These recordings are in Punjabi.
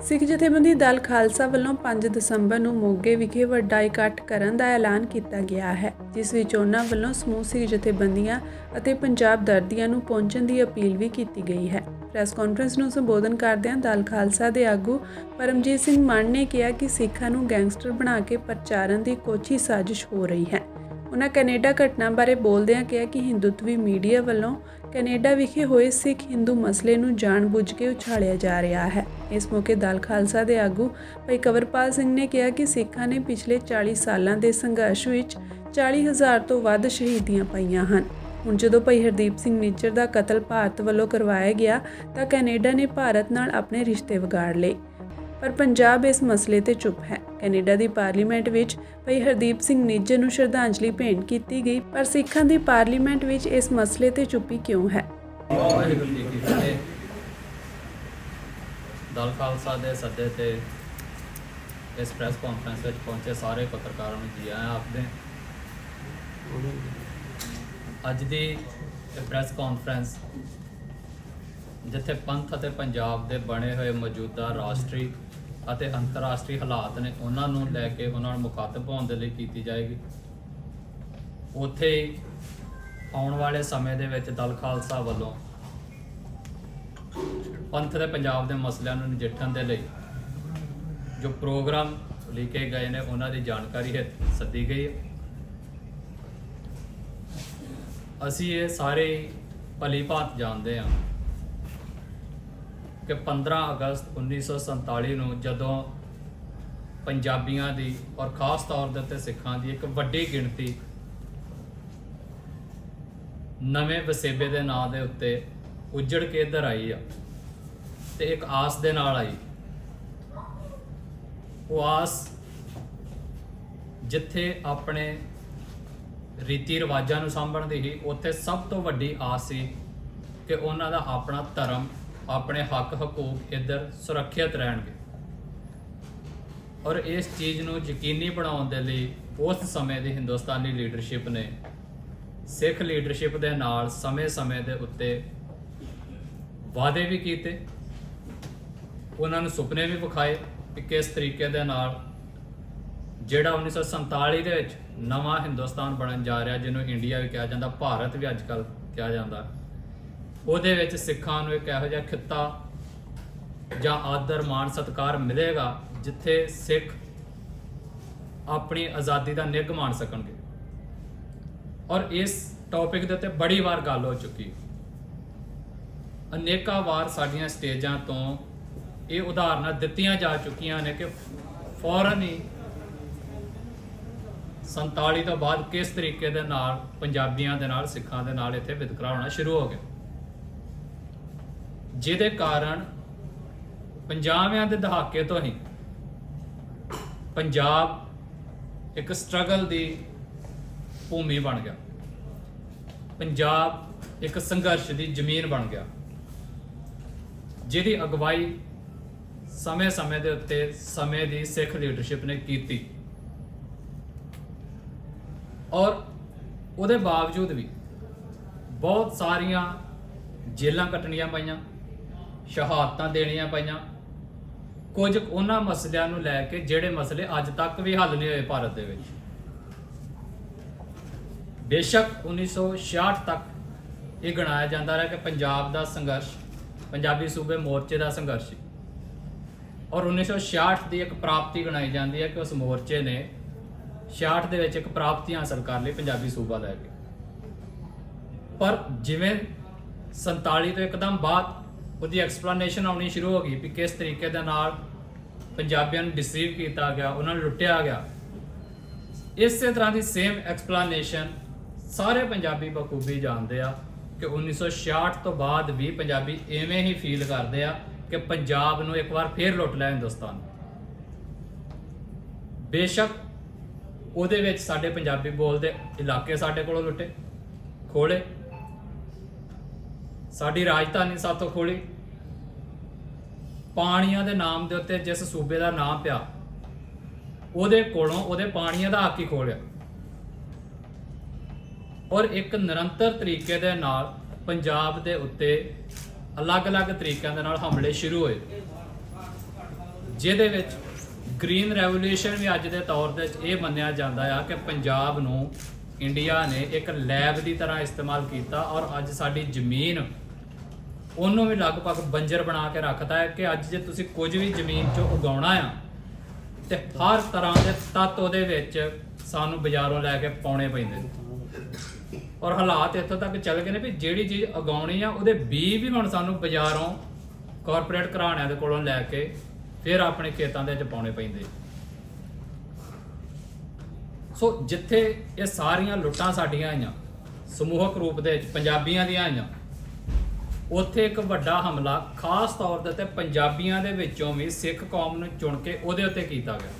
ਸਿੱਖ ਜਥੇਬੰਦੀ ਦਲ ਖਾਲਸਾ ਵੱਲੋਂ 5 ਦਸੰਬਰ ਨੂੰ ਮੋਗੇ ਵਿਖੇ ਵੱਡਾ ਇਕੱਠ ਕਰਨ ਦਾ ਐਲਾਨ ਕੀਤਾ ਗਿਆ ਹੈ, ਜਿਸ ਵਿੱਚ ਉਹਨਾਂ ਵੱਲੋਂ ਸਮੂਹ ਸਿੱਖ ਜਥੇਬੰਦੀਆਂ ਅਤੇ ਪੰਜਾਬ ਦਰਦੀਆਂ ਨੂੰ ਪਹੁੰਚਣ ਦੀ ਅਪੀਲ ਵੀ ਕੀਤੀ ਗਈ ਹੈ। ਪ੍ਰੈਸ ਕਾਨਫਰੰਸ ਨੂੰ ਸੰਬੋਧਨ ਕਰਦਿਆਂ ਦਲ ਖਾਲਸਾ ਦੇ ਆਗੂ ਪਰਮਜੀਤ ਸਿੰਘ ਮਾਨ ਨੇ ਕਿਹਾ ਕਿ ਸਿੱਖਾਂ ਨੂੰ ਗੈਂਗਸਟਰ ਬਣਾ ਕੇ ਪ੍ਰਚਾਰਨ ਦੀ ਕੋਚੀ ਸਾਜ਼ਿਸ਼ ਹੋ ਰਹੀ ਹੈ। ਉਹਨਾਂ ਕੈਨੇਡਾ ਘਟਨਾ ਬਾਰੇ ਬੋਲਦਿਆਂ ਕਿਹਾ ਕਿ ਹਿੰਦੂਤਵੀ ਮੀਡੀਆ ਵੱਲੋਂ ਕੈਨੇਡਾ ਵਿਖੇ ਹੋਏ ਸਿੱਖ ਹਿੰਦੂ ਮਸਲੇ ਨੂੰ ਜਾਣਬੁੱਝ ਕੇ ਉਛਾਲਿਆ ਜਾ ਰਿਹਾ ਹੈ। ਇਸ ਮੌਕੇ ਦਲ ਖਾਲਸਾ ਦੇ ਆਗੂ ਭਾਈ ਕਵਰਪਾਲ ਸਿੰਘ ਨੇ ਕਿਹਾ ਕਿ ਸਿੱਖਾਂ ਨੇ ਪਿਛਲੇ 40 ਸਾਲਾਂ ਦੇ ਸੰਘਰਸ਼ ਵਿੱਚ 40000 ਤੋਂ ਵੱਧ ਸ਼ਹੀਦੀਆਂ ਪਾਈਆਂ ਹਨ। ਹੁਣ ਜਦੋਂ ਭਾਈ ਹਰਦੀਪ ਸਿੰਘ ਨਿੱਜਰ ਦਾ ਕਤਲ ਭਾਰਤ ਵੱਲੋਂ ਕਰਵਾਇਆ ਗਿਆ ਤਾਂ ਕੈਨੇਡਾ ਨੇ ਭਾਰਤ ਨਾਲ ਆਪਣੇ ਰਿਸ਼ਤੇ ਵਿਗਾੜ ਲਏ। ਪਰ ਪੰਜਾਬ ਇਸ ਮਸਲੇ ਤੇ ਚੁੱਪ ਹੈ। ਕੈਨੇਡਾ ਦੀ ਪਾਰਲੀਮੈਂਟ ਵਿੱਚ ਭਾਈ ਹਰਦੀਪ ਸਿੰਘ ਨਿੱਜਰ ਨੂੰ ਸ਼ਰਧਾਂਜਲੀ ਭੇਂਟ ਕੀਤੀ ਗਈ, ਪਰ ਸਿੱਖਾਂ ਦੀ ਪਾਰਲੀਮੈਂਟ ਵਿੱਚ ਇਸ ਮਸਲੇ ਤੇ ਚੁੱਪੀ ਕਿਉਂ ਹੈ? ਦਲ ਖਾਲਸਾ ਦੇ ਸੱਦੇ ਤੇ ਇਸ ਪ੍ਰੈਸ ਕਾਨਫਰੰਸ ਵਿੱਚ ਪਹੁੰਚੇ ਸਾਰੇ ਪੱਤਰਕਾਰਾਂ ਨੂੰ ਜੀ ਆਇਆਂ ਆਖਦੇ ਅੱਜ ਦੀ ਪ੍ਰੈਸ ਕਾਨਫਰੰਸ ਜਿੱਥੇ ਪੰਥ ਅਤੇ ਪੰਜਾਬ ਦੇ ਬਣੇ ਹੋਏ ਮੌਜੂਦਾ ਰਾਸ਼ਟਰੀ ਅਤੇ ਅੰਤਰਰਾਸ਼ਟਰੀ ਹਾਲਾਤ ਨੇ ਉਹਨਾਂ ਨੂੰ ਲੈ ਕੇ ਉਹਨਾਂ ਨੂੰ ਮੁਖਾਤਬ ਹੋਣ ਦੇ ਲਈ ਕੀਤੀ ਜਾਏਗੀ। ਉੱਥੇ ਹੀ ਆਉਣ ਵਾਲੇ ਸਮੇਂ ਦੇ ਵਿੱਚ ਦਲ ਖਾਲਸਾ ਵੱਲੋਂ ਪੰਥ ਦੇ ਪੰਜਾਬ ਦੇ ਮਸਲਿਆਂ ਨੂੰ ਨਜਿੱਠਣ ਦੇ ਲਈ ਜੋ ਪ੍ਰੋਗਰਾਮ ਲਿਖੇ ਗਏ ਨੇ, ਉਹਨਾਂ ਦੀ ਜਾਣਕਾਰੀ ਹੈ ਸੱਦੀ ਗਈ ਹੈ। ਅਸੀਂ ਇਹ ਸਾਰੇ ਭਲੀ ਭਾਂਤ ਜਾਣਦੇ ਹਾਂ ਕਿ 15 ਅਗਸਤ 1947 ਨੂੰ ਜਦੋਂ ਪੰਜਾਬੀਆਂ ਦੀ ਔਰ ਖਾਸ ਤੌਰ ਦੇ ਉੱਤੇ ਸਿੱਖਾਂ ਦੀ ਇੱਕ ਵੱਡੀ ਗਿਣਤੀ ਨਵੇਂ ਵਸੇਬੇ ਦੇ ਨਾਂ ਦੇ ਉੱਤੇ ਉੱਜੜ ਕੇ ਇੱਧਰ ਆਈ ਆ ਤੇ ਇੱਕ ਆਸ ਦੇ ਨਾਲ ਆਈ। ਉਹ ਆਸ ਜਿੱਥੇ ਆਪਣੇ ਰੀਤੀ ਰਿਵਾਜਾਂ ਨੂੰ ਸਾਂਭਣ ਦੀ ਹੀ ਉੱਥੇ ਸਭ ਤੋਂ ਵੱਡੀ ਆਸ ਸੀ ਕਿ ਉਹਨਾਂ ਦਾ ਆਪਣਾ ਧਰਮ ਆਪਣੇ ਹੱਕ, ਹਕੂਕ ਇੱਧਰ ਸੁਰੱਖਿਅਤ ਰਹਿਣਗੇ। ਔਰ ਇਸ ਚੀਜ਼ ਨੂੰ ਯਕੀਨੀ ਬਣਾਉਣ ਦੇ ਲਈ ਉਸ ਸਮੇਂ ਦੀ ਹਿੰਦੁਸਤਾਨੀ ਲੀਡਰਸ਼ਿਪ ਨੇ ਸਿੱਖ ਲੀਡਰਸ਼ਿਪ ਦੇ ਨਾਲ ਸਮੇਂ-ਸਮੇਂ ਦੇ ਉੱਤੇ ਵਾਅਦੇ ਵੀ ਕੀਤੇ। ਉਹਨਾਂ ਨੂੰ ਸੁਪਨੇ ਵੀ ਵਿਖਾਏ ਕਿ ਕਿਸ ਤਰੀਕੇ ਦੇ ਨਾਲ ਜਿਹੜਾ 1947 ਦੇ ਵਿੱਚ ਨਵਾਂ ਹਿੰਦੁਸਤਾਨ ਬਣਨ ਜਾ ਰਿਹਾ, ਜਿਹਨੂੰ ਇੰਡੀਆ ਵੀ ਕਿਹਾ ਜਾਂਦਾ, ਭਾਰਤ ਵੀ ਅੱਜ ਕੱਲ ਕਿਹਾ ਜਾਂਦਾ। ਉਹਦੇ ਵਿੱਚ ਸਿੱਖਾਂ ਨੂੰ ਇੱਕ ਇਹੋ ਜਿਹਾ ਖਿੱਤਾ ਜਾਂ ਆਦਰ, ਮਾਣ, ਸਤਿਕਾਰ ਮਿਲੇਗਾ ਜਿੱਥੇ ਸਿੱਖ ਆਪਣੀ ਆਜ਼ਾਦੀ ਦਾ ਨਿੱਘ ਮਾਣ ਸਕਣਗੇ। ਔਰ ਇਸ ਟੌਪਿਕ ਦੇ ਉੱਤੇ ਬੜੀ ਵਾਰ ਗੱਲ ਹੋ ਚੁੱਕੀ। ਅਨੇਕਾਂ ਵਾਰ ਸਾਡੀਆਂ ਸਟੇਜਾਂ ਤੋਂ ਇਹ ਉਦਾਹਰਨਾਂ ਦਿੱਤੀਆਂ ਜਾ ਚੁੱਕੀਆਂ ਨੇ ਕਿ ਫੌਰਨ ਹੀ 47 ਤੋਂ ਬਾਅਦ ਕਿਸ ਤਰੀਕੇ ਦੇ ਨਾਲ, ਪੰਜਾਬੀਆਂ ਦੇ ਨਾਲ, ਸਿੱਖਾਂ ਦੇ ਨਾਲ ਇੱਥੇ ਵਿਤਕਰਾ ਹੋਣਾ ਸ਼ੁਰੂ ਹੋ ਗਿਆ। ਜਿਹਦੇ ਕਾਰਨ ਪੰਜਾਬਿਆਂ ਦੇ ਦਹਾਕੇ ਤੋਂ ਹੀ ਪੰਜਾਬ ਇੱਕ ਸਟਰਗਲ ਦੀ ਭੂਮੀ ਬਣ ਗਿਆ। ਪੰਜਾਬ ਇੱਕ ਸੰਘਰਸ਼ ਦੀ ਜ਼ਮੀਨ ਬਣ ਗਿਆ। ਜਿਹਦੀ ਅਗਵਾਈ ਸਮੇਂ-ਸਮੇਂ ਦੇ ਉੱਤੇ ਸਮੇਂ ਦੀ ਸਿੱਖ ਲੀਡਰਸ਼ਿਪ ਨੇ ਕੀਤੀ। ਔਰ ਉਹਦੇ ਬਾਵਜੂਦ ਵੀ ਬਹੁਤ ਸਾਰੀਆਂ ਜੇਲਾਂ ਕੱਟਣੀਆਂ ਪਈਆਂ। ਸ਼ਹਾਦਤਾਂ ਦੇਣੀਆਂ ਪਈਆਂ। ਕੁਝ ਉਹਨਾਂ ਮਸਲਿਆਂ ਨੂੰ ਲੈ ਕੇ ਜਿਹੜੇ ਮਸਲੇ ਅੱਜ ਤੱਕ ਵੀ ਹੱਲ ਨਹੀਂ ਹੋਏ ਭਾਰਤ ਦੇ ਵਿੱਚ। ਬੇਸ਼ੱਕ 1966 ਤੱਕ ਇਹ ਗਣਾਇਆ ਜਾਂਦਾ ਰਿਹਾ ਕਿ ਪੰਜਾਬ ਦਾ ਸੰਘਰਸ਼, ਪੰਜਾਬੀ ਸੂਬੇ ਮੋਰਚੇ ਦਾ ਸੰਘਰਸ਼ ਸੀ। ਔਰ 1966 ਦੀ ਇੱਕ ਪ੍ਰਾਪਤੀ ਗਣਾਈ ਜਾਂਦੀ ਹੈ ਕਿ ਉਸ ਮੋਰਚੇ ਨੇ 66 ਦੇ ਵਿੱਚ ਇੱਕ ਪ੍ਰਾਪਤੀ ਹਾਸਲ ਕਰ ਲਈ ਪੰਜਾਬੀ ਸੂਬਾ ਲੈ ਕੇ। ਪਰ ਜਿਵੇਂ 47 ਤੋਂ ਇੱਕਦਮ ਬਾਅਦ ਉਹਦੀ ਐਕਸਪਲੇਨੇਸ਼ਨ ਆਉਣੀ ਸ਼ੁਰੂ ਹੋ ਗਈ ਵੀ ਕਿਸ ਤਰੀਕੇ ਦੇ ਨਾਲ ਪੰਜਾਬੀਆਂ ਨੂੰ ਡਿਸੀਵ ਕੀਤਾ ਗਿਆ, ਉਹਨਾਂ ਨੂੰ ਲੁੱਟਿਆ ਗਿਆ। ਇਸੇ ਤਰ੍ਹਾਂ ਦੀ ਸੇਮ ਐਕਸਪਲੇਨੇਸ਼ਨ ਸਾਰੇ ਪੰਜਾਬੀ ਬਖੂਬੀ ਜਾਣਦੇ ਆ ਕਿ 1966 ਤੋਂ ਬਾਅਦ ਵੀ ਪੰਜਾਬੀ ਐਵੇਂ ਹੀ ਫੀਲ ਕਰਦੇ ਆ ਕਿ ਪੰਜਾਬ ਨੂੰ ਇੱਕ ਵਾਰ ਫੇਰ ਲੁੱਟ ਲਿਆ ਹਿੰਦੁਸਤਾਨ। ਬੇਸ਼ੱਕ ਉਹਦੇ ਵਿੱਚ ਸਾਡੇ ਪੰਜਾਬੀ ਬੋਲਦੇ ਇਲਾਕੇ ਸਾਡੇ ਕੋਲੋਂ ਲੁੱਟੇ, ਖੋਲੇ। ਸਾਡੀ ਰਾਜਧਾਨੀ ਸਾਤੋਂ ਖੋਲੀ। ਪਾਣੀਆਂ ਦੇ ਨਾਮ ਦੇ ਉੱਤੇ ਜਿਸ ਸੂਬੇ ਦਾ ਨਾਮ ਪਿਆ, ਉਹਦੇ ਕੋਲੋਂ ਉਹਦੇ ਪਾਣੀਆਂ ਦਾ ਹੱਕ ਹੀ ਖੋਲਿਆ ਔਰ ਇੱਕ ਨਿਰੰਤਰ ਤਰੀਕੇ ਦੇ ਨਾਲ ਪੰਜਾਬ ਦੇ ਉੱਤੇ ਅਲੱਗ-ਅਲੱਗ ਤਰੀਕਿਆਂ ਦੇ ਨਾਲ ਹਮਲੇ ਸ਼ੁਰੂ ਹੋਏ, ਜਿਹਦੇ ਵਿੱਚ ਗ੍ਰੀਨ ਰੈਵੋਲੂਸ਼ਨ ਵੀ ਅੱਜ ਦੇ ਤੌਰ ਤੇ ਇਹ ਮੰਨਿਆ ਜਾਂਦਾ ਆ ਕਿ ਪੰਜਾਬ ਨੂੰ ਇੰਡੀਆ ਨੇ ਇੱਕ ਲੈਬ ਦੀ ਤਰ੍ਹਾਂ ਇਸਤੇਮਾਲ ਕੀਤਾ ਔਰ ਅੱਜ ਸਾਡੀ ਜ਼ਮੀਨ ਉਹਨੂੰ ਵੀ ਲਗਭਗ ਬੰਜਰ ਬਣਾ ਕੇ ਰੱਖਦਾ ਹੈ ਕਿ ਅੱਜ ਜੇ ਤੁਸੀਂ ਕੁਝ ਵੀ ਜ਼ਮੀਨ 'ਚੋਂ ਉਗਾਉਣਾ ਆ, ਤੇ ਹਰ ਤਰ੍ਹਾਂ ਦੇ ਤੱਤ ਉਹਦੇ ਵਿੱਚ ਸਾਨੂੰ ਬਾਜ਼ਾਰੋਂ ਲੈ ਕੇ ਪਾਉਣੇ ਪੈਂਦੇ ਨੇ। ਔਰ ਹਾਲਾਤ ਇੱਥੋਂ ਤੱਕ ਚੱਲ ਗਏ ਨੇ ਵੀ ਜਿਹੜੀ ਚੀਜ਼ ਉਗਾਉਣੀ ਆ, ਉਹਦੇ ਬੀ ਵੀ ਹੁਣ ਸਾਨੂੰ ਬਾਜ਼ਾਰੋਂ ਕਾਰਪੋਰੇਟ ਘਰਾਣਿਆਂ ਦੇ ਕੋਲੋਂ ਲੈ ਕੇ ਫਿਰ ਆਪਣੇ ਖੇਤਾਂ ਦੇ ਵਿੱਚ ਪਾਉਣੇ ਪੈਂਦੇ। ਸੋ ਜਿੱਥੇ ਇਹ ਸਾਰੀਆਂ ਲੁੱਟਾਂ ਸਾਡੀਆਂ ਆਈਆਂ, ਸਮੂਹਕ ਰੂਪ ਦੇ ਵਿੱਚ ਪੰਜਾਬੀਆਂ ਦੀਆਂ ਆਈਆਂ ਉੱਥੇ ਇੱਕ ਵੱਡਾ ਹਮਲਾ, ਖਾਸ ਤੌਰ ਦੇ ਉੱਤੇ ਪੰਜਾਬੀਆਂ ਦੇ ਵਿੱਚੋਂ ਵੀ ਸਿੱਖ ਕੌਮ ਨੂੰ ਚੁਣ ਕੇ ਉਹਦੇ ਉੱਤੇ ਕੀਤਾ ਗਿਆ।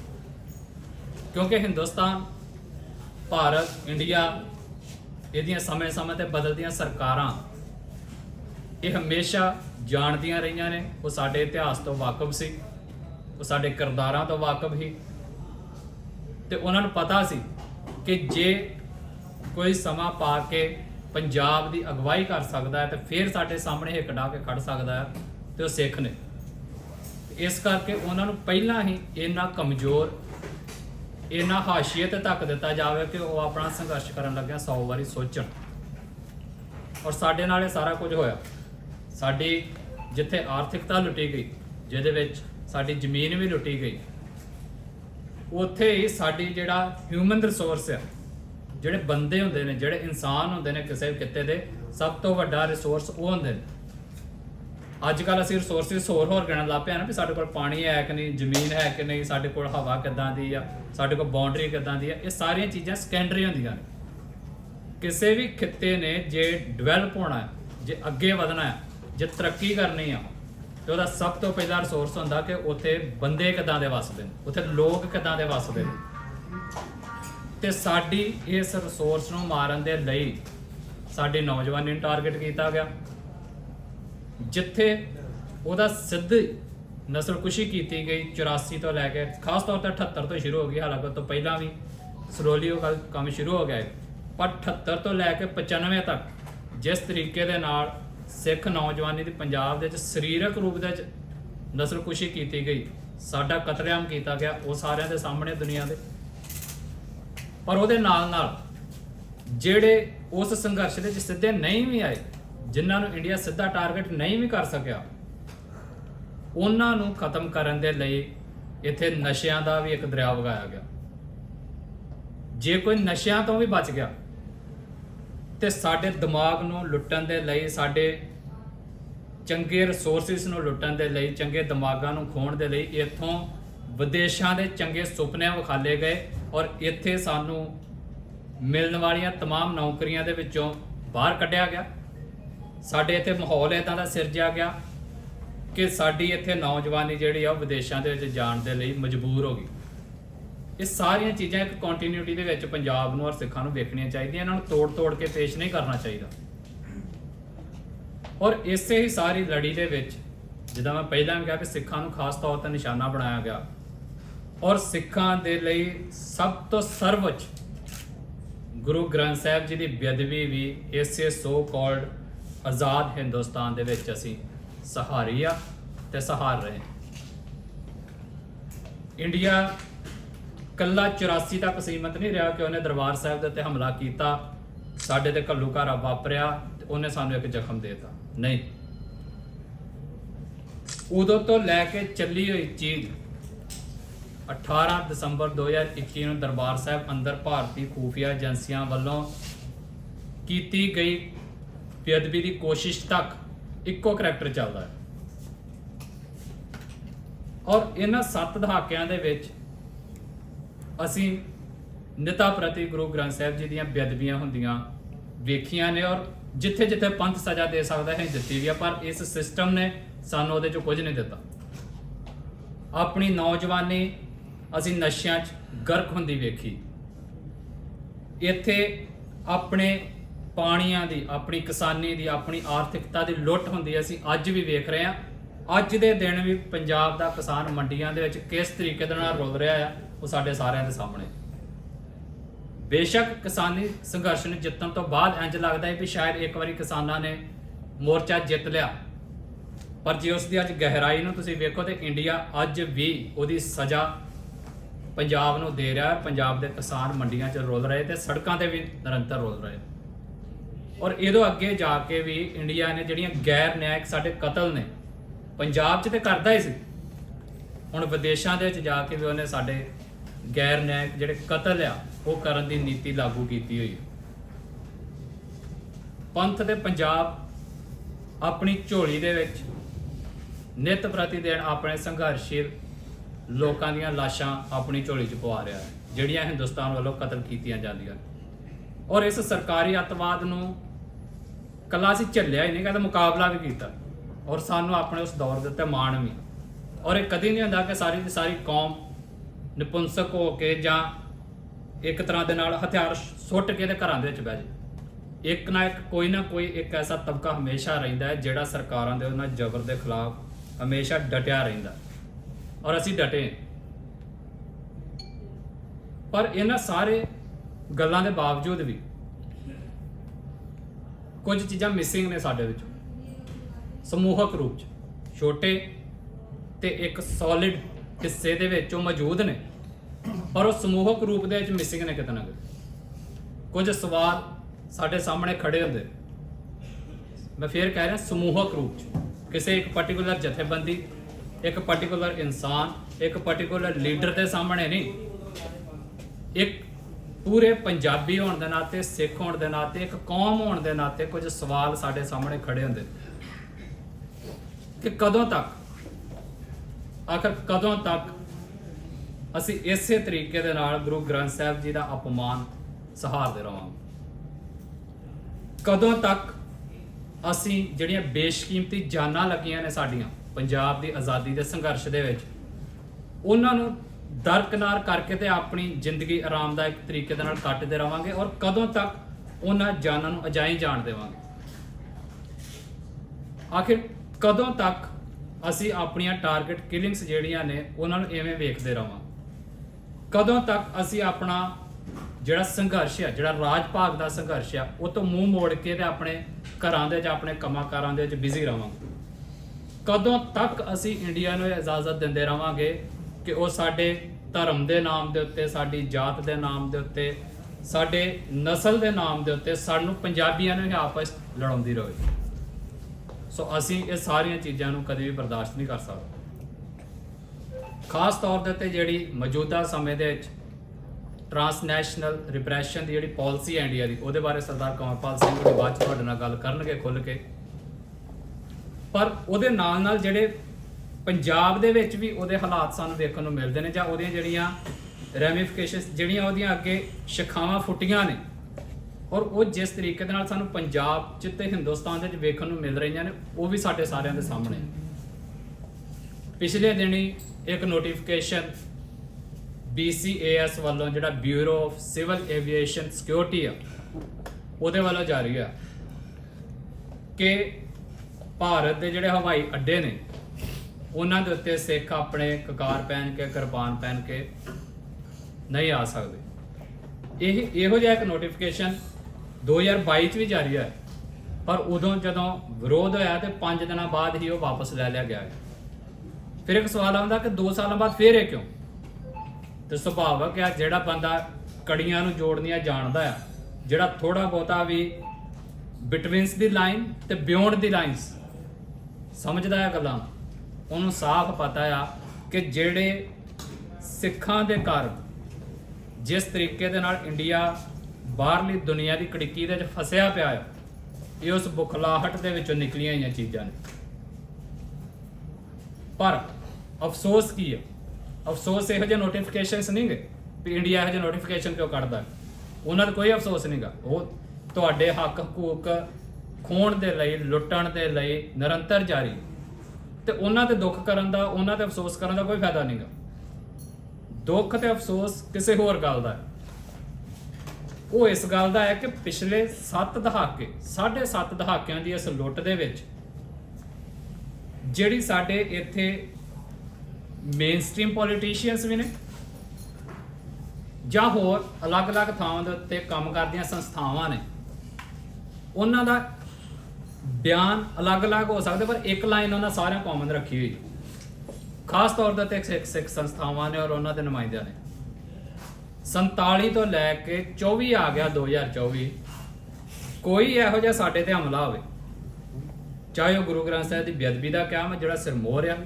ਕਿਉਂਕਿ ਹਿੰਦੁਸਤਾਨ, ਭਾਰਤ, ਇੰਡੀਆ ਇਹਦੀਆਂ ਸਮੇਂ-ਸਮੇਂ ਤੇ ਬਦਲਦੀਆਂ ਸਰਕਾਰਾਂ ਇਹ ਹਮੇਸ਼ਾ ਜਾਣਦੀਆਂ ਰਹੀਆਂ ਨੇ। ਉਹ ਸਾਡੇ ਇਤਿਹਾਸ ਤੋਂ ਵਾਕਿਫ ਸੀ। ਉਹ ਸਾਡੇ ਕਿਰਦਾਰਾਂ ਤੋਂ ਵਾਕਿਫ ਸੀ। ਤੇ ਉਹਨਾਂ ਨੂੰ ਪਤਾ ਸੀ ਕਿ ਜੇ ਕੋਈ ਸਮਾਂ ਪਾ ਕੇ ਪੰਜਾਬ ਦੀ ਅਗਵਾਈ ਕਰ ਸਕਦਾ ਹੈ ਤੇ ਫਿਰ ਸਾਡੇ ਸਾਹਮਣੇ ਹਿੱਕ ਡਾ ਕੇ ਖੜ ਸਕਦਾ ਹੈ ਤੇ ਉਹ ਸਿੱਖ ਨੇ। ਇਸ ਕਰਕੇ ਉਹਨਾਂ ਨੂੰ ਪਹਿਲਾਂ ਹੀ ਇੰਨਾ ਕਮਜ਼ੋਰ, ਇੰਨਾ ਹਾਸ਼ੀਅਤ ਤੱਕ ਦਿੱਤਾ ਜਾਵੇ ਕਿ ਉਹ ਆਪਣਾ ਸੰਘਰਸ਼ ਕਰਨ ਲੱਗਿਆ 100 ਵਾਰੀ ਸੋਚਣ। ਔਰ ਸਾਡੇ ਨਾਲ ਇਹ ਸਾਰਾ ਕੁਝ ਹੋਇਆ। ਸਾਡੀ ਜਿੱਥੇ ਆਰਥਿਕਤਾ ਲੁੱਟੀ ਗਈ, ਜਿਹਦੇ ਵਿੱਚ ਸਾਡੀ ਜ਼ਮੀਨ ਵੀ ਲੁੱਟੀ ਗਈ, ਉੱਥੇ ਹੀ ਸਾਡੀ ਜਿਹੜਾ ਹਿਊਮਨ ਰਿਸੋਰਸ ਹੈ ਜਿਹੜੇ ਬੰਦੇ ਹੁੰਦੇ ਨੇ, ਜਿਹੜੇ ਇਨਸਾਨ ਹੁੰਦੇ ਨੇ ਕਿਸੇ ਵੀ ਕਿੱਤੇ ਦੇ, ਸਭ ਤੋਂ ਵੱਡਾ ਰਿਸੋਰਸ ਉਹ ਹੁੰਦੇ ਨੇ। ਅੱਜ ਕੱਲ ਅਸੀਂ ਰਿਸੋਰਸਿਸ ਹੋਰ ਹੋਰ ਗਿਣਨ ਲੱਗ ਪਏ ਆ ਨਾ ਵੀ ਸਾਡੇ ਕੋਲ ਪਾਣੀ ਹੈ ਕਿ ਨਹੀਂ, ਜ਼ਮੀਨ ਹੈ ਕਿ ਨਹੀਂ, ਸਾਡੇ ਕੋਲ ਹਵਾ ਕਿੱਦਾਂ ਦੀ ਆ, ਸਾਡੇ ਕੋਲ ਬਾਉਂਡਰੀ ਕਿੱਦਾਂ ਦੀ ਆ, ਇਹ ਸਾਰੀਆਂ ਚੀਜ਼ਾਂ ਸੈਕੰਡਰੀ ਹੁੰਦੀਆਂ ਨੇ। ਕਿਸੇ ਵੀ ਖਿੱਤੇ ਨੇ ਜੇ ਡਿਵੈਲਪ ਹੋਣਾ ਹੈ, ਜੇ ਅੱਗੇ ਵਧਣਾ ਹੈ, ਜੇ ਤਰੱਕੀ ਕਰਨੀ ਆ, ਤੇ ਉਹਦਾ ਸਭ ਤੋਂ ਪਹਿਲਾ ਰਿਸੋਰਸ ਹੁੰਦਾ ਕਿ ਉੱਥੇ ਬੰਦੇ ਕਿੱਦਾਂ ਦੇ ਵੱਸਦੇ ਨੇ, ਉੱਥੇ ਲੋਕ ਕਿੱਦਾਂ ਦੇ ਵੱਸਦੇ ਨੇ। ਤੇ ਸਾਡੀ ਇਸ ਰਿਸੋਰਸ ਨੂੰ ਮਾਰਨ ਦੇ ਲਈ ਸਾਡੇ ਨੌਜਵਾਨੀ ਨੂੰ ਟਾਰਗੇਟ ਕੀਤਾ ਗਿਆ। ਜਿੱਥੇ ਉਹਦਾ ਸਿੱਧ ਨਸਲਕੁਸ਼ੀ ਕੀਤੀ ਗਈ 84 ਤੋਂ ਲੈ ਕੇ, ਖਾਸ ਤੌਰ ਤੇ 78 ਤੋਂ ਸ਼ੁਰੂ ਹੋ ਗਈ, ਹਾਲਾਂਕਿ ਤੋਂ ਪਹਿਲਾਂ ਵੀ ਸਲੋਲੀ ਉਹ ਕੰਮ ਸ਼ੁਰੂ ਹੋ ਗਿਆ ਪਰ 78 ਤੋਂ ਲੈ ਕੇ 95 ਤੱਕ ਜਿਸ ਤਰੀਕੇ ਦੇ ਨਾਲ ਸਿੱਖ ਨੌਜਵਾਨੀ ਦੀ ਪੰਜਾਬ ਦੇ ਵਿੱਚ ਸਰੀਰਕ ਰੂਪ ਦੇ ਵਿੱਚ ਨਸਲਕੁਸ਼ੀ ਕੀਤੀ ਗਈ, ਸਾਡਾ ਕਤਲੇਆਮ ਕੀਤਾ ਗਿਆ ਉਹ ਸਾਰਿਆਂ ਦੇ ਸਾਹਮਣੇ ਦੁਨੀਆ ਦੇ। ਪਰ ਉਹਦੇ ਨਾਲ ਨਾਲ ਜਿਹੜੇ ਉਸ ਸੰਘਰਸ਼ ਦੇ ਵਿੱਚ ਸਿੱਧੇ ਨਹੀਂ ਵੀ ਆਏ, ਜਿਨ੍ਹਾਂ ਨੂੰ ਇੰਡੀਆ ਸਿੱਧਾ ਟਾਰਗੇਟ ਨਹੀਂ ਵੀ ਕਰ ਸਕਿਆ, ਉਹਨਾਂ ਨੂੰ ਖਤਮ ਕਰਨ ਦੇ ਲਈ ਇੱਥੇ ਨਸ਼ਿਆਂ ਦਾ ਵੀ ਇੱਕ ਦਰਿਆ ਵਗਾਇਆ ਗਿਆ। ਜੇ ਕੋਈ ਨਸ਼ਿਆਂ ਤੋਂ ਵੀ ਬਚ ਗਿਆ ਤੇ ਸਾਡੇ ਦਿਮਾਗ ਨੂੰ ਲੁੱਟਣ ਦੇ ਲਈ, ਸਾਡੇ ਚੰਗੇ ਰਿਸੋਰਸਿਸ ਨੂੰ ਲੁੱਟਣ ਦੇ ਲਈ, ਚੰਗੇ ਦਿਮਾਗਾਂ ਨੂੰ ਖੋਣ ਦੇ ਲਈ ਇੱਥੋਂ ਵਿਦੇਸ਼ਾਂ ਦੇ ਚੰਗੇ ਸੁਪਨੇ ਵਿਖਾਲੇ ਗਏ। ਔਰ ਇੱਥੇ ਸਾਨੂੰ ਮਿਲਣ ਵਾਲੀਆਂ तमाम ਨੌਕਰੀਆਂ ਦੇ ਵਿੱਚੋਂ ਬਾਹਰ ਕੱਢਿਆ ਗਿਆ ਸਾਡੇ ਇੱਥੇ ਮਾਹੌਲ ਇਦਾਂ ਦਾ ਸਿਰਜਿਆ ਗਿਆ ਕਿ ਸਾਡੀ ਇੱਥੇ ਨੌਜਵਾਨੀ ਜਿਹੜੀ ਆ ਉਹ ਵਿਦੇਸ਼ਾਂ ਦੇ ਵਿੱਚ ਜਾਣ ਦੇ ਲਈ ਮਜਬੂਰ ਹੋ ਗਈ ਇਹ ਸਾਰੀਆਂ ਚੀਜ਼ਾਂ ਇੱਕ ਕੰਟੀਨਿਊਟੀ ਦੇ ਵਿੱਚ ਪੰਜਾਬ ਨੂੰ ਔਰ ਸਿੱਖਾਂ ਨੂੰ ਵੇਖਣੀਆਂ ਚਾਹੀਦੀਆਂ ਇਹਨਾਂ ਨੂੰ ਤੋੜ-ਤੋੜ ਕੇ ਪੇਸ਼ ਨਹੀਂ ਕਰਨਾ ਚਾਹੀਦਾ ਔਰ ਇਸੇ ਹੀ ਸਾਰੀ ਲੜੀ ਦੇ ਵਿੱਚ ਜਿੱਦਾਂ ਮੈਂ ਪਹਿਲਾਂ ਵੀ ਕਿਹਾ ਕਿ ਸਿੱਖਾਂ ਨੂੰ ਖਾਸ ਤੌਰ ਤੇ ਨਿਸ਼ਾਨਾ ਬਣਾਇਆ ਗਿਆ ਔਰ ਸਿੱਖਾਂ ਦੇ ਲਈ ਸਭ ਤੋਂ ਸਰਵਉੱਚ ਗੁਰੂ ਗ੍ਰੰਥ ਸਾਹਿਬ ਜੀ ਦੀ ਬੇਅਦਬੀ ਵੀ ਇਸੇ ਸੋ ਕਾਲਡ ਆਜ਼ਾਦ ਹਿੰਦੁਸਤਾਨ ਦੇ ਵਿੱਚ ਅਸੀਂ ਸਹਾਰੀ ਆ ਤੇ ਸਹਾਰ ਰਹੇ ਇੰਡੀਆ ਕੱਲਾ 84 ਤੱਕ ਸੀਮਤ ਨਹੀਂ ਰਿਹਾ ਕਿ ਉਹਨੇ ਦਰਬਾਰ ਸਾਹਿਬ ਦੇ ਉੱਤੇ ਹਮਲਾ ਕੀਤਾ, ਸਾਡੇ ਤੇ ਘੱਲੂ ਘਾਰਾ ਵਾਪਰਿਆ ਤੇ ਉਹਨੇ ਸਾਨੂੰ ਇੱਕ ਜ਼ਖਮ ਦੇਤਾ। ਨਹੀਂ। ਉਦੋਂ ਤੋਂ ਲੈ ਕੇ ਚੱਲੀ ਹੋਈ ਚੀਜ਼ 18 ਦਸੰਬਰ 2021 ਨੂੰ ਦਰਬਾਰ ਸਾਹਿਬ ਅੰਦਰ ਭਾਰਤੀ ਖੂਫੀਆ ਏਜੰਸੀਆਂ ਵੱਲੋਂ ਕੀਤੀ ਗਈ ਬੇਅਦਬੀ ਦੀ ਕੋਸ਼ਿਸ਼ ਤੱਕ ਇੱਕੋ ਕਰੈਕਟਰ ਚੱਲਦਾ ਹੈ। ਔਰ ਇਹਨਾਂ ਸੱਤ ਦਹਾਕਿਆਂ ਦੇ ਵਿੱਚ ਅਸੀਂ ਨਿਤਾ ਪ੍ਰਤੀ ਗੁਰੂ ਗ੍ਰੰਥ ਸਾਹਿਬ ਜੀ ਦੀਆਂ ਬੇਅਦਬੀਆਂ ਹੁੰਦੀਆਂ ਵੇਖੀਆਂ ਨੇ ਔਰ ਜਿੱਥੇ ਜਿੱਥੇ ਪੰਥ ਸਜ਼ਾ ਦੇ ਸਕਦਾ ਹੈ ਦਿੱਤੀ ਵੀ ਆ, ਪਰ ਇਸ ਸਿਸਟਮ ਨੇ ਸਾਨੂੰ ਉਹਦੇ ਚੋਂ ਕੁਝ ਨਹੀਂ ਦਿੱਤਾ। ਆਪਣੀ ਨੌਜਵਾਨੀ ਅਸੀਂ ਨਸ਼ਿਆਂ 'ਚ ਗਰਕ ਹੁੰਦੀ ਵੇਖੀ। ਇੱਥੇ ਆਪਣੇ ਪਾਣੀਆਂ ਦੀ, ਆਪਣੀ ਕਿਸਾਨੀ ਦੀ, ਆਪਣੀ ਆਰਥਿਕਤਾ ਦੀ ਲੁੱਟ ਹੁੰਦੀ ਅਸੀਂ ਅੱਜ ਵੀ ਵੇਖ ਰਹੇ ਹਾਂ। ਅੱਜ ਦੇ ਦਿਨ ਵੀ ਪੰਜਾਬ ਦਾ ਕਿਸਾਨ ਮੰਡੀਆਂ ਦੇ ਵਿੱਚ ਕਿਸ ਤਰੀਕੇ ਦੇ ਨਾਲ ਰੁਲ ਰਿਹਾ ਆ ਉਹ ਸਾਡੇ ਸਾਰਿਆਂ ਦੇ ਸਾਹਮਣੇ। ਬੇਸ਼ੱਕ ਕਿਸਾਨੀ ਸੰਘਰਸ਼ ਨੂੰ ਜਿੱਤਣ ਤੋਂ ਬਾਅਦ ਇੰਜ ਲੱਗਦਾ ਹੈ ਵੀ ਸ਼ਾਇਦ ਇੱਕ ਵਾਰੀ ਕਿਸਾਨਾਂ ਨੇ ਮੋਰਚਾ ਜਿੱਤ ਲਿਆ। ਪਰ ਜੇ ਉਸ ਦੀ ਅੱਜ ਗਹਿਰਾਈ ਨੂੰ ਤੁਸੀਂ ਵੇਖੋ ਤੇ ਇੰਡੀਆ ਅੱਜ ਵੀ ਉਹਦੀ ਸਜ਼ਾ ਪੰਜਾਬ ਨੂੰ ਦੇ ਰਿਹਾ ਪੰਜਾਬ ਦੇ ਕਿਸਾਨ ਮੰਡੀਆਂ 'ਚ ਰੋਲ ਰਹੇ ਤੇ ਸੜਕਾਂ ਤੇ ਵੀ ਨਿਰੰਤਰ ਰੋਲ ਰਹੇ। ਔਰ ਇਹਦੋਂ ਅੱਗੇ ਜਾ ਕੇ ਵੀ ਇੰਡੀਆ ਨੇ ਜਿਹੜੀਆਂ ਗੈਰ ਨਿਆਇਕ ਸਾਡੇ ਕਤਲ ਨੇ, ਪੰਜਾਬ 'ਚ ਤੇ ਕਰਦਾ ਹੀ ਸੀ। ਹੁਣ ਵਿਦੇਸ਼ਾਂ ਦੇ ਵਿੱਚ ਜਾ ਕੇ ਵੀ ਉਹਨੇ ਸਾਡੇ ਗੈਰ ਨਿਆਇਕ ਜਿਹੜੇ ਕਤਲ ਆ, ਉਹ ਕਰਨ ਦੀ ਨੀਤੀ ਲਾਗੂ ਕੀਤੀ ਹੋਈ ਹੈ। ਪੰਥ ਤੇ ਪੰਜਾਬ ਆਪਣੀ ਝੋਲੀ ਦੇ ਵਿੱਚ ਨਿਤ ਪ੍ਰਤੀ ਦਿਨ ਆਪਣੇ ਸੰਘਰਸ਼ੀਲ ਲੋਕਾਂ ਦੀਆਂ ਲਾਸ਼ਾਂ ਆਪਣੀ ਝੋਲੀ 'ਚ ਪਵਾ ਰਿਹਾ ਹੈ, ਜਿਹੜੀਆਂ ਹਿੰਦੁਸਤਾਨ ਵੱਲੋਂ ਕਤਲ ਕੀਤੀਆਂ ਜਾਂਦੀਆਂ ਔਰ ਇਸ ਸਰਕਾਰੀ ਅੱਤਵਾਦ ਨੂੰ ਕੱਲਾ ਅਸੀਂ ਝੱਲਿਆ ਹੀ ਨਹੀਂ, ਕਹਿੰਦਾ ਮੁਕਾਬਲਾ ਵੀ ਕੀਤਾ। ਔਰ ਸਾਨੂੰ ਆਪਣੇ ਉਸ ਦੌਰ ਦੇ ਉੱਤੇ ਮਾਣ ਵੀ। ਔਰ ਇਹ ਕਦੀ ਨਹੀਂ ਹੁੰਦਾ ਕਿ ਸਾਰੀ ਦੀ ਸਾਰੀ ਕੌਮ ਨਿਪੁੰਸਕ ਹੋ ਕੇ ਜਾਂ ਇੱਕ ਤਰ੍ਹਾਂ ਦੇ ਨਾਲ ਹਥਿਆਰ ਸੁੱਟ ਕੇ ਤੇ ਘਰਾਂ ਦੇ ਵਿੱਚ ਬਹਿ ਜਾਏ ਇੱਕ ਨਾ ਇੱਕ, ਕੋਈ ਨਾ ਕੋਈ ਇੱਕ ਐਸਾ ਤਬਕਾ ਹਮੇਸ਼ਾ ਰਹਿੰਦਾ ਹੈ ਜਿਹੜਾ ਸਰਕਾਰਾਂ ਦੇ ਉਹਨਾਂ ਜ਼ਬਰ ਦੇ ਖਿਲਾਫ ਹਮੇਸ਼ਾ ਡਟਿਆ ਰਹਿੰਦਾ। ਔਰ ਅਸੀਂ ਡਟੇ ਪਰ ਇਹਨਾਂ ਸਾਰੇ ਗੱਲਾਂ ਦੇ ਬਾਵਜੂਦ ਵੀ ਕੁਝ ਚੀਜ਼ਾਂ ਮਿਸਿੰਗ ਨੇ ਸਾਡੇ ਵਿੱਚ। ਸਮੂਹਕ ਰੂਪ ਚ, ਛੋਟੇ ਤੇ ਇੱਕ ਸੋਲਿਡ ਹਿੱਸੇ ਦੇ ਵਿੱਚ ਉਹ ਮੌਜੂਦ ਨੇ। ਪਰ ਉਹ ਸਮੂਹਕ ਰੂਪ ਦੇ ਵਿੱਚ ਮਿਸਿੰਗ ਨੇ ਕਿਤੇ ਨਾ ਕਿਤੇ। ਕੁਝ ਸਵਾਲ ਸਾਡੇ ਸਾਹਮਣੇ ਖੜੇ ਹੁੰਦੇ ਮੈਂ ਫੇਰ ਕਹਿ ਰਿਹਾ, ਸਮੂਹਕ ਰੂਪ ਚ, ਕਿਸੇ ਇੱਕ ਪਾਰਟਿਕੂਲਰ ਜਥੇਬੰਦੀ ਇੱਕ ਪਾਰਟਿਕੂਲਰ ਇਨਸਾਨ, ਇੱਕ ਪਾਰਟਿਕੂਲਰ ਲੀਡਰ ਦੇ ਸਾਹਮਣੇ ਨਹੀਂ। ਇੱਕ ਪੂਰੇ ਪੰਜਾਬੀ ਹੋਣ ਦੇ ਨਾਤੇ, ਸਿੱਖ ਹੋਣ ਦੇ ਨਾਤੇ, ਇੱਕ ਕੌਮ ਹੋਣ ਦੇ ਨਾਤੇ ਕੁਝ ਸਵਾਲ ਸਾਡੇ ਸਾਹਮਣੇ ਖੜੇ ਹੁੰਦੇ ਕਿ ਕਦੋਂ ਤੱਕ, ਆਖਰ ਕਦੋਂ ਤੱਕ ਅਸੀਂ ਇਸੇ ਤਰੀਕੇ ਦੇ ਨਾਲ ਗੁਰੂ ਗ੍ਰੰਥ ਸਾਹਿਬ ਜੀ ਦਾ ਅਪਮਾਨ ਸਹਾਰਦੇ ਰਵਾਂਗੇ ਕਦੋਂ ਤੱਕ ਅਸੀਂ ਜਿਹੜੀਆਂ ਬੇਸ਼ਕੀਮਤੀ ਜਾਨਾਂ ਲੱਗੀਆਂ ਨੇ ਸਾਡੀਆਂ ਪੰਜਾਬ ਦੀ ਆਜ਼ਾਦੀ ਦੇ ਸੰਘਰਸ਼ ਦੇ ਵਿੱਚ। ਉਹਨਾਂ ਨੂੰ ਦਰਕਨਾਰ ਕਰਕੇ ਤੇ ਆਪਣੀ ਜ਼ਿੰਦਗੀ ਆਰਾਮਦਾਇਕ ਤਰੀਕੇ ਦੇ ਨਾਲ ਕੱਟਦੇ ਰਵਾਂਗੇ ਔਰ ਕਦੋਂ ਤੱਕ ਉਹਨਾਂ ਜਾਨਾਂ ਨੂੰ ਅਜਾਈ ਜਾਣ ਦੇਵਾਂਗੇ। ਆਖਿਰ ਕਦੋਂ ਤੱਕ ਅਸੀਂ ਆਪਣੀਆਂ ਟਾਰਗੇਟ ਕਿਲਿੰਗਸ ਜਿਹੜੀਆਂ ਨੇ ਉਹਨਾਂ ਨੂੰ ਐਵੇਂ ਵੇਖਦੇ ਰਵਾਂਗੇ ਕਦੋਂ ਤੱਕ ਅਸੀਂ ਆਪਣਾ ਜਿਹੜਾ ਸੰਘਰਸ਼ ਆ, ਜਿਹੜਾ ਰਾਜ ਭਾਗ ਦਾ ਸੰਘਰਸ਼ ਆ, ਉਹ ਤੋਂ ਮੂੰਹ ਮੋੜ ਕੇ ਤੇ ਆਪਣੇ ਘਰਾਂ ਦੇ ਜਾਂ ਆਪਣੇ ਕੰਮਾਂ ਕਾਰਾਂ ਦੇ ਵਿੱਚ ਬਿਜ਼ੀ ਰਵਾਂਗੇ? ਕਦੋਂ ਤੱਕ ਅਸੀਂ ਇੰਡੀਆ ਨੂੰ ਇਹ ਇਜਾਜ਼ਤ ਦਿੰਦੇ ਰਵਾਂਗੇ ਕਿ ਉਹ ਸਾਡੇ ਧਰਮ ਦੇ ਨਾਮ ਦੇ ਉੱਤੇ, ਸਾਡੀ ਜਾਤ ਦੇ ਨਾਮ ਦੇ ਉੱਤੇ, ਸਾਡੇ ਨਸਲ ਦੇ ਨਾਮ ਦੇ ਉੱਤੇ ਸਾਨੂੰ ਪੰਜਾਬੀਆਂ ਨੂੰ ਹੀ ਆਪਸ ਲੜਾਉਂਦੀ ਰਹੇ? ਸੋ ਅਸੀਂ ਇਹ ਸਾਰੀਆਂ ਚੀਜ਼ਾਂ ਨੂੰ ਕਦੇ ਵੀ ਬਰਦਾਸ਼ਤ ਨਹੀਂ ਕਰ ਸਕਦੇ। ਖਾਸ ਤੌਰ ਦੇ ਉੱਤੇ ਜਿਹੜੀ ਮੌਜੂਦਾ ਸਮੇਂ ਦੇ ਵਿੱਚ ਟਰਾਂਸਨੈਸ਼ਨਲ ਰਿਪਰੈਸ਼ਨ ਦੀ ਜਿਹੜੀ ਪਾਲਿਸੀ ਹੈ ਇੰਡੀਆ ਦੀ, ਉਹਦੇ ਬਾਰੇ ਸਰਦਾਰ ਕੰਵਰਪਾਲ ਸਿੰਘ ਜੀ ਬਾਅਦ ਚ ਤੁਹਾਡੇ ਨਾਲ ਗੱਲ ਕਰਨਗੇ ਖੁੱਲ ਕੇ। ਪਰ ਉਹਦੇ ਨਾਲ ਨਾਲ ਜਿਹੜੇ ਪੰਜਾਬ ਦੇ ਵਿੱਚ ਵੀ ਉਹਦੇ ਹਾਲਾਤ ਸਾਨੂੰ ਦੇਖਣ ਨੂੰ ਮਿਲਦੇ ਨੇ ਜਾਂ ਉਹਦੀਆਂ ਜਿਹੜੀਆਂ ਰੈਮਿਫਿਕੇਸ਼ਨਸ ਜਿਹੜੀਆਂ ਉਹਦੀਆਂ ਅੱਗੇ ਸ਼ਿਖਾਵਾਂ ਫੁੱਟੀਆਂ ਨੇ, ਔਰ ਉਹ ਜਿਸ ਤਰੀਕੇ ਦੇ ਨਾਲ ਸਾਨੂੰ ਪੰਜਾਬ ਚ ਤੇ ਹਿੰਦੁਸਤਾਨ ਦੇ ਵਿੱਚ ਵੇਖਣ ਨੂੰ ਮਿਲ ਰਹੀਆਂ ਨੇ, ਉਹ ਵੀ ਸਾਡੇ ਸਾਰਿਆਂ ਦੇ ਸਾਹਮਣੇ ਪਿਛਲੇ ਦਿਨੀ ਇੱਕ ਨੋਟੀਫਿਕੇਸ਼ਨ BCAS ਵੱਲੋਂ ਜਿਹੜਾ bureau of civil aviation security ਆ, ਉਹਦੇ ਵੱਲੋਂ ਜਾਰੀ ਹੋਇਆ ਕਿ ਭਾਰਤ ਦੇ ਜਿਹੜੇ ਹਵਾਈ ਅੱਡੇ ਨੇ, ਉਹਨਾਂ ਦੇ ਉੱਤੇ ਸਿੱਖ ਆਪਣੇ ਕਕਾਰ ਪਹਿਨ ਕੇ ਕਿਰਪਾਨ ਪਹਿਨ ਕੇ ਨਹੀਂ ਆ ਸਕਦੇ। ਇਹ ਇਹੋ ਜਿਹਾ ਇੱਕ ਨੋਟੀਫਿਕੇਸ਼ਨ 2022 ਚ ਵੀ ਜਾਰੀ ਹੈ। ਪਰ ਉਦੋਂ ਜਦੋਂ ਵਿਰੋਧ ਹੋਇਆ ਤੇ 5 ਦਿਨਾਂ ਬਾਅਦ ਹੀ ਉਹ ਵਾਪਸ ਲੈ ਲਿਆ ਗਿਆ ਹੈ। ਫਿਰ ਇੱਕ ਸਵਾਲ ਆਉਂਦਾ ਕਿ 2 ਸਾਲਾਂ ਬਾਅਦ ਫੇਰ ਇਹ ਕਿਉਂ? ਤੇ ਸੁਭਾਵਕ ਹੈ ਜਿਹੜਾ ਬੰਦਾ ਕੜੀਆਂ ਨੂੰ ਜੋੜਨੀਆਂ ਜਾਣਦਾ ਆ ਜਿਹੜਾ ਥੋੜਾ ਬਹੁਤਾ ਵੀ ਬਿਟਵੀਨਸ ਦੀ ਲਾਈਨ ਤੇ ਬਿਯੋਂਡ ਦੀ ਲਾਈਨਸ ਸਮਝਦਾ ਹੈ ਗੱਲਾਂ। ਉਹਨੂੰ ਸਾਫ਼ ਪਤਾ ਆ ਕਿ ਜਿਹੜੇ ਸਿੱਖਾਂ ਦੇ ਘਰ ਜਿਸ ਤਰੀਕੇ ਦੇ ਨਾਲ ਇੰਡੀਆ ਬਾਹਰਲੀ ਦੁਨੀਆ ਦੀ ਕੜਿੱਕੀ ਦੇ ਵਿੱਚ ਫਸਿਆ ਪਿਆ ਹੈ ਇਹ ਉਸ ਬੁਖਲਾਹਟ ਦੇ ਵਿੱਚੋਂ ਨਿਕਲੀਆਂ ਹੋਈਆਂ ਚੀਜ਼ਾਂ ਨੇ। ਪਰ ਅਫਸੋਸ ਕੀ ਹੈ ਅਫਸੋਸ ਇਹੋ ਜਿਹੇ ਨੋਟੀਫਿਕੇਸ਼ਨਸ ਨਹੀਂ ਗਏ ਵੀ ਇੰਡੀਆ ਇਹੋ ਜਿਹੇ ਨੋਟੀਫਿਕੇਸ਼ਨ ਕਿਉਂ ਕੱਢਦਾ? ਉਹਨਾਂ ਦਾ ਕੋਈ ਅਫਸੋਸ ਨਹੀਂਗਾ ਉਹ ਤੁਹਾਡੇ ਹੱਕ, ਹਕੂਕ ਖੋਣ ਦੇ ਲਈ, ਲੁੱਟਣ ਦੇ ਲਈ ਨਿਰੰਤਰ ਜਾਰੀ। ਤੇ ਉਹਨਾਂ ਤੇ ਦੁੱਖ ਕਰਨ ਦਾ, ਉਹਨਾਂ ਤੇ ਅਫਸੋਸ ਕਰਨ ਦਾ ਕੋਈ ਫਾਇਦਾ ਨਹੀਂਗਾ ਦੁੱਖ ਤੇ ਅਫਸੋਸ ਕਿਸੇ ਹੋਰ ਗੱਲ ਦਾ ਹੈ। ਉਹ ਇਸ ਗੱਲ ਦਾ ਹੈ ਕਿ ਪਿਛਲੇ 7 ਦਹਾਕੇ 7.5 ਦਹਾਕਿਆਂ ਦੀ ਇਸ ਲੁੱਟ ਦੇ ਵਿੱਚ, ਜਿਹੜੀ ਸਾਡੇ ਇੱਥੇ ਮੇਨਸਟ੍ਰੀਮ ਪੋਲੀਟੀਸ਼ੀਅਨਸ ਵੀ ਨੇ, ਜਾਂ ਹੋਰ ਅਲੱਗ-ਅਲੱਗ ਥਾਵਾਂ ਦੇ ਉੱਤੇ ਕੰਮ ਕਰਦੀਆਂ ਸੰਸਥਾਵਾਂ ਨੇ, ਉਹਨਾਂ ਦਾ ਬਿਆਨ ਅਲੱਗ-ਅਲੱਗ ਹੋ ਸਕਦੇ, ਪਰ ਇੱਕ ਲਾਈਨ ਉਹਨਾਂ ਸਾਰਿਆਂ ਕਾਮਨ ਰੱਖੀ ਹੋਈ ਖਾਸ ਤੌਰ ਤੇ ਸਿੱਖ ਸਿੱਖ ਸੰਸਥਾਵਾਂ ਨੇ ਔਰ ਉਹਨਾਂ ਦੇ ਨੁਮਾਇੰਦਿਆਂ ਨੇ। 47 ਤੋਂ ਲੈ ਕੇ 24 ਆ ਗਿਆ 2024 ਕੋਈ ਇਹੋ ਜਿਹਾ ਸਾਡੇ ਤੇ ਹਮਲਾ ਹੋਵੇ, ਚਾਹੇ ਉਹ ਗੁਰੂ ਗ੍ਰੰਥ ਸਾਹਿਬ ਦੀ ਬੇਅਦਬੀ ਦਾ ਕੰਮ ਜਿਹੜਾ ਸਿਰਮੋਰ ਆ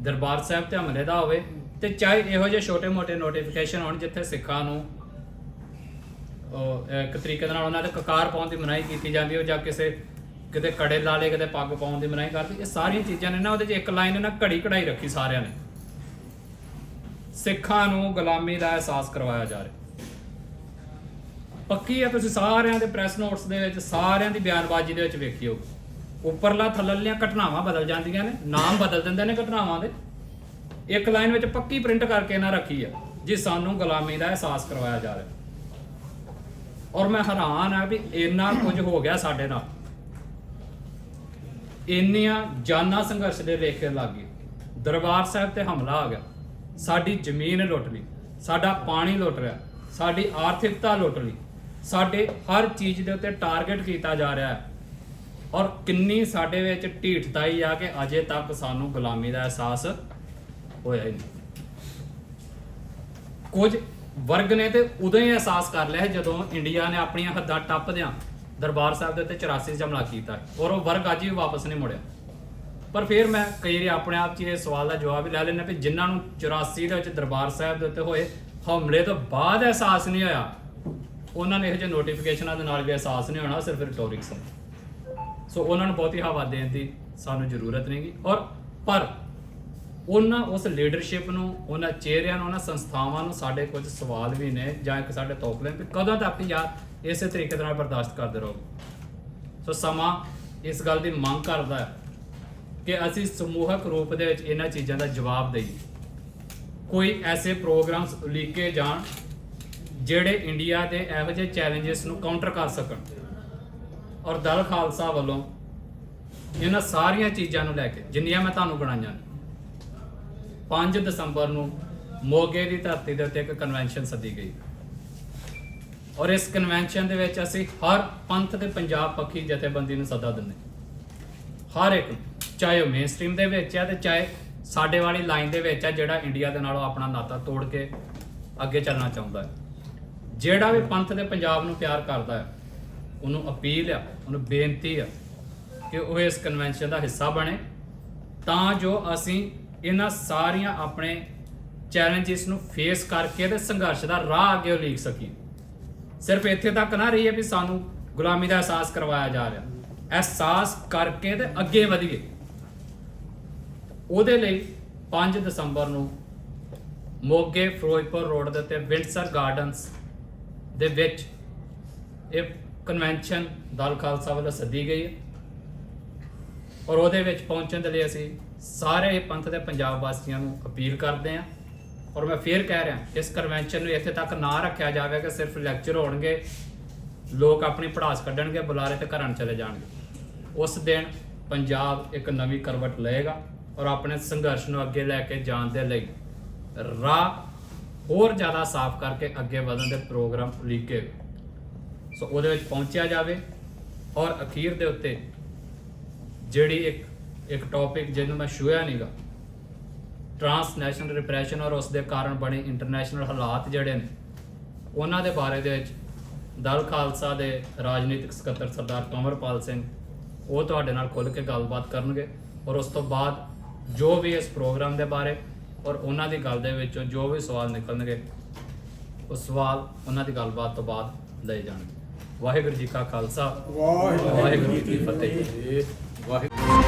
ਦਰਬਾਰ ਸਾਹਿਬ ਤੇ ਹਮਲੇ ਦਾ ਹੋਵੇ, ਤੇ ਚਾਹੇ ਇਹੋ ਜਿਹੇ ਛੋਟੇ-ਮੋਟੇ ਨੋਟੀਫਿਕੇਸ਼ਨ ਹੋਣ ਜਿੱਥੇ ਸਿੱਖਾਂ ਨੂੰ ਇੱਕ ਤਰੀਕੇ ਦੇ ਨਾਲ ਉਹਨਾਂ ਦੇ ਕਕਾਰ ਪਾਉਣ ਦੀ ਮਨਾਹੀ ਕੀਤੀ ਜਾਂਦੀ ਹੈ ਜਾਂ ਕਿਸੇ ਕਿਤੇ ਕੜੇ ਲਾਲੇ ਕਿਤੇ ਪੱਗ ਪਾਉਣ ਦੀ ਮਨਾਹੀ ਕਰਦੀ ਇਹ ਸਾਰੀਆਂ ਚੀਜ਼ਾਂ ਨੇ ਨਾ, ਉਹਦੇ 'ਚ ਇੱਕ ਲਾਈਨ ਨਾ ਘੜੀ ਕਢਾਈ ਰੱਖੀ ਸਾਰਿਆਂ ਨੇ। ਸਿੱਖਾਂ ਨੂੰ ਗੁਲਾਮੀ ਦਾ ਅਹਿਸਾਸ ਕਰਵਾਇਆ ਜਾ ਰਿਹਾ। ਪੱਕੀ ਹੈ ਤੁਸੀਂ ਸਾਰਿਆਂ ਦੇ ਪ੍ਰੈਸ ਨੋਟਸ ਦੇ ਵਿੱਚ, ਸਾਰਿਆਂ ਦੀ ਬਿਆਨਬਾਜ਼ੀ ਦੇ ਵਿੱਚ ਵੇਖਿਓ। ਉੱਪਰਲਾ ਥੱਲਲੀਆਂ ਘਟਨਾਵਾਂ ਬਦਲ ਜਾਂਦੀਆਂ ਨੇ, ਨਾਮ ਬਦਲ ਦਿੰਦੇ ਨੇ ਘਟਨਾਵਾਂ ਦੇ। ਇੱਕ ਲਾਈਨ ਵਿੱਚ ਪੱਕੀ ਪ੍ਰਿੰਟ ਕਰਕੇ ਨਾ ਰੱਖੀ ਆ, ਜੀ ਸਾਨੂੰ ਗੁਲਾਮੀ ਦਾ ਅਹਿਸਾਸ ਕਰਵਾਇਆ ਜਾ ਰਿਹਾ। ਔਰ ਮੈਂ ਹੈਰਾਨ ਆ ਵੀ ਇੰਨਾ ਕੁਝ ਹੋ ਗਿਆ ਸਾਡੇ ਨਾਲ। ਇੰਨੀਆਂ ਜਾਨਾਂ ਸੰਘਰਸ਼ ਦੇ ਰੇਖੇ ਲੱਗ ਗਏ। ਦਰਬਾਰ ਸਾਹਿਬ ਤੇ ਹਮਲਾ ਆ ਗਿਆ। ਸਾਡੀ ਜ਼ਮੀਨ ਲੁੱਟ ਲਈ, ਸਾਡਾ ਪਾਣੀ ਲੁੱਟ ਰਿਹਾ, ਸਾਡੀ ਆਰਥਿਕਤਾ ਲੁੱਟ ਲਈ, ਸਾਡੇ ਹਰ ਚੀਜ਼ ਦੇ ਉੱਤੇ ਟਾਰਗੇਟ ਕੀਤਾ ਜਾ ਰਿਹਾ ਹੈ। ਔਰ ਕਿੰਨੀ ਸਾਡੇ ਵਿੱਚ ਢੀਠਤਾਈ ਆ ਕਿ ਅਜੇ ਤੱਕ ਸਾਨੂੰ ਗੁਲਾਮੀ ਦਾ ਅਹਿਸਾਸ ਹੋਇਆ ਹੀ ਨਹੀਂ। ਕੁਝ ਵਰਗ ਨੇ ਤੇ ਉਦੋਂ ਹੀ ਅਹਿਸਾਸ ਕਰ ਲਿਆ ਜਦੋਂ ਇੰਡੀਆ ਨੇ ਆਪਣੀਆਂ ਹੱਦਾਂ ਟੱਪਦਿਆਂ ਦਰਬਾਰ ਸਾਹਿਬ ਦੇ ਉੱਤੇ 84 'ਚ ਹਮਲਾ ਕੀਤਾ ਔਰ ਉਹ ਵਰਗ ਅੱਜ ਵੀ ਵਾਪਸ ਨਹੀਂ ਮੁੜਿਆ। ਪਰ ਫਿਰ ਮੈਂ ਕਈ ਵਾਰੀ ਆਪਣੇ ਆਪ 'ਚ ਇਹ ਸਵਾਲ ਦਾ ਜਵਾਬ ਵੀ ਲੈ ਲੈਣਾ ਵੀ ਜਿਨ੍ਹਾਂ ਨੂੰ 84 ਦੇ ਵਿੱਚ ਦਰਬਾਰ ਸਾਹਿਬ ਦੇ ਉੱਤੇ ਹੋਏ ਹਮਲੇ ਤੋਂ ਬਾਅਦ ਅਹਿਸਾਸ ਨਹੀਂ ਹੋਇਆ, ਉਹਨਾਂ ਨੇ ਇਹੋ ਜਿਹੇ ਨੋਟੀਫਿਕੇਸ਼ਨਾਂ ਦੇ ਨਾਲ ਵੀ ਅਹਿਸਾਸ ਨਹੀਂ ਹੋਣਾ, ਸਿਰਫ ਰਿਟੋਰਿਕਸ ਹੈ ਸੋ ਉਹਨਾਂ ਨੂੰ ਬਹੁਤੀ ਹਵਾ ਦੇਣ ਦੀ ਸਾਨੂੰ ਜ਼ਰੂਰਤ ਨਹੀਂਗੀ ਔਰ ਪਰ ਉਹਨਾਂ ਉਸ ਲੀਡਰਸ਼ਿਪ ਨੂੰ, ਉਹਨਾਂ ਚਿਹਰਿਆਂ ਨੂੰ, ਉਹਨਾਂ ਸੰਸਥਾਵਾਂ ਨੂੰ ਸਾਡੇ ਕੁਝ ਸਵਾਲ ਵੀ ਨੇ ਜਾਂ ਇੱਕ ਸਾਡੇ ਤੋਕਲੇ ਵੀ ਕਦੋਂ ਤੱਕ ਯਾਰ ਇਸੇ ਤਰੀਕੇ ਦੇ ਨਾਲ ਬਰਦਾਸ਼ਤ ਕਰਦੇ ਰਹੋ। ਸੋ ਸਮਾਂ ਇਸ ਗੱਲ ਦੀ ਮੰਗ ਕਰਦਾ ਹੈ ਕਿ ਅਸੀਂ ਸਮੂਹਕ ਰੂਪ ਦੇ ਵਿੱਚ ਇਹਨਾਂ ਚੀਜ਼ਾਂ ਦਾ ਜਵਾਬ ਦੇਈਏ। ਕੋਈ ਐਸੇ ਪ੍ਰੋਗਰਾਮਸ ਉਲੀਕੇ ਜਾਣ ਜਿਹੜੇ ਇੰਡੀਆ ਦੇ ਇਹੋ ਜਿਹੇ ਚੈਲੰਜਸ ਨੂੰ ਕਾਊਂਟਰ ਕਰ ਸਕਣ ਔਰ ਦਲ ਖਾਲਸਾ ਵੱਲੋਂ ਇਹਨਾਂ ਸਾਰੀਆਂ ਚੀਜ਼ਾਂ ਨੂੰ ਲੈ ਕੇ, ਜਿੰਨੀਆਂ ਮੈਂ ਤੁਹਾਨੂੰ ਬਣਾਈਆਂ ਨੇ 5 ਦਸੰਬਰ ਨੂੰ ਮੋਗੇ ਦੀ ਧਰਤੀ ਦੇ ਉੱਤੇ ਇੱਕ ਕਨਵੈਨਸ਼ਨ ਸੱਦੀ ਗਈ। ਔਰ ਇਸ ਕਨਵੈਨਸ਼ਨ ਦੇ ਵਿੱਚ ਅਸੀਂ ਹਰ ਪੰਥ ਤੇ ਪੰਜਾਬ ਪੱਖੀ ਜਥੇਬੰਦੀ ਨੂੰ ਸੱਦਾ ਦਿੰਦੇ ਹਰ ਇੱਕ ਚਾਹੇ ਉਹ ਮੇਨ ਮੇਨਸਟ੍ਰੀਮ ਦੇ ਵਿੱਚ ਆ ਤੇ ਚਾਹੇ ਸਾਡੇ ਵਾਲੀ ਲਾਈਨ ਦੇ ਵਿੱਚ ਆ ਜਿਹੜਾ ਇੰਡੀਆ ਦੇ ਨਾਲੋਂ ਆਪਣਾ ਨਾਤਾ ਤੋੜ ਕੇ ਅੱਗੇ ਚੱਲਣਾ ਚਾਹੁੰਦਾ ਹੈ। ਜਿਹੜਾ ਵੀ ਪੰਥ ਦੇ ਪੰਜਾਬ ਨੂੰ ਪਿਆਰ ਕਰਦਾ ਹੈ, ਉਹਨੂੰ ਅਪੀਲ ਆ, ਉਹਨੂੰ ਬੇਨਤੀ ਆ ਕਿ ਉਹ ਇਸ ਕਨਵੈਨਸ਼ਨ ਦਾ ਹਿੱਸਾ ਬਣੇ। ਤਾਂ ਜੋ ਅਸੀਂ ਇਹਨਾਂ ਸਾਰੀਆਂ ਆਪਣੇ ਚੈਲੰਜਸ ਨੂੰ ਫੇਸ ਕਰਕੇ ਤੇ ਸੰਘਰਸ਼ ਦਾ ਰਾਹ ਅੱਗੇ ਉਲੀਕ ਸਕੀਏ। ਸਿਰਫ ਇੱਥੇ ਤੱਕ ਨਾ ਰਹੀ ਹੈ ਵੀ ਸਾਨੂੰ ਗੁਲਾਮੀ ਦਾ ਅਹਿਸਾਸ ਕਰਵਾਇਆ ਜਾ ਰਿਹਾ। ਅਹਿਸਾਸ ਕਰਕੇ ਤੇ ਅੱਗੇ ਵਧੀਏ। ਉਹਦੇ ਲਈ 5 ਦਸੰਬਰ ਨੂੰ ਮੋਗੇ ਫਿਰੋਜ਼ਪੁਰ ਰੋਡ ਦੇ ਉੱਤੇ ਵਿੰਡਸਰ ਗਾਰਡਨਸ ਦੇ ਵਿੱਚ ਇਹ ਕਨਵੈਨਸ਼ਨ ਦਲ ਖਾਲਸਾ ਵੱਲੋਂ ਸੱਦੀ ਗਈ ਹੈ। ਔਰ ਉਹਦੇ ਵਿੱਚ ਪਹੁੰਚਣ ਦੇ ਲਈ ਅਸੀਂ ਸਾਰੇ ਪੰਥ ਦੇ ਪੰਜਾਬ ਵਾਸੀਆਂ ਨੂੰ ਅਪੀਲ ਕਰਦੇ ਹਾਂ। ਔਰ ਮੈਂ ਫੇਰ ਕਹਿ ਰਿਹਾ, ਇਸ ਕਨਵੈਨਸ਼ਨ ਨੂੰ ਇੱਥੇ ਤੱਕ ਨਾ ਰੱਖਿਆ ਜਾਵੇ ਕਿ ਸਿਰਫ ਲੈਕਚਰ ਹੋਣਗੇ, ਲੋਕ ਆਪਣੀ ਪੜਾਸ ਕੱਢਣਗੇ, ਬੁਲਾਰੇ ਤੇ ਘਰਾਂ ਨੂੰ ਚਲੇ ਜਾਣਗੇ। ਉਸ ਦਿਨ ਪੰਜਾਬ ਇੱਕ ਨਵੀਂ ਕਰਵਟ ਲਏਗਾ ਔਰ ਆਪਣੇ ਸੰਘਰਸ਼ ਨੂੰ ਅੱਗੇ ਲੈ ਕੇ ਜਾਣ ਦੇ ਲਈ ਰਾਹ ਹੋਰ ਜ਼ਿਆਦਾ ਸਾਫ਼ ਕਰਕੇ ਅੱਗੇ ਵਧਣ ਦੇ ਪ੍ਰੋਗਰਾਮ ਉਲੀਕੇ। ਸੋ ਉਹਦੇ ਵਿੱਚ ਪਹੁੰਚਿਆ ਜਾਵੇ ਔਰ ਅਖੀਰ ਦੇ ਉੱਤੇ ਜਿਹੜੀ ਇੱਕ ਇੱਕ ਟੌਪਿਕ ਜਿਹਨੂੰ ਮੈਂ ਛੂਹਿਆ ਨਹੀਂਗਾ ਟਰਾਂਸਨੈਸ਼ਨਲ ਰਿਪਰੈਸ਼ਨ ਔਰ ਉਸ ਦੇ ਕਾਰਨ ਬਣੇ ਇੰਟਰਨੈਸ਼ਨਲ ਹਾਲਾਤ ਜਿਹੜੇ ਨੇ ਉਹਨਾਂ ਦੇ ਬਾਰੇ ਦੇ ਵਿੱਚ ਦਲ ਖਾਲਸਾ ਦੇ ਰਾਜਨੀਤਿਕ ਸਕੱਤਰ ਸਰਦਾਰ ਕੰਵਰਪਾਲ ਸਿੰਘ ਉਹ ਤੁਹਾਡੇ ਨਾਲ ਖੁੱਲ੍ਹ ਕੇ ਗੱਲਬਾਤ ਕਰਨਗੇ ਔਰ ਉਸ ਤੋਂ ਬਾਅਦ ਜੋ ਵੀ ਇਸ ਪ੍ਰੋਗਰਾਮ ਦੇ ਬਾਰੇ ਔਰ ਉਹਨਾਂ ਦੀ ਗੱਲ ਦੇ ਵਿੱਚੋਂ ਜੋ ਵੀ ਸਵਾਲ ਨਿਕਲਣਗੇ ਉਹ ਸਵਾਲ ਉਹਨਾਂ ਦੀ ਗੱਲਬਾਤ ਤੋਂ ਬਾਅਦ ਲਏ ਜਾਣਗੇ। ਵਾਹਿਗੁਰੂ ਜੀ ਕਾ ਖਾਲਸਾ ਵਾਹਿਗੁਰੂ ਜੀ ਕੀ ਫਤਿਹ। ਵਾਹਿਗੁਰੂ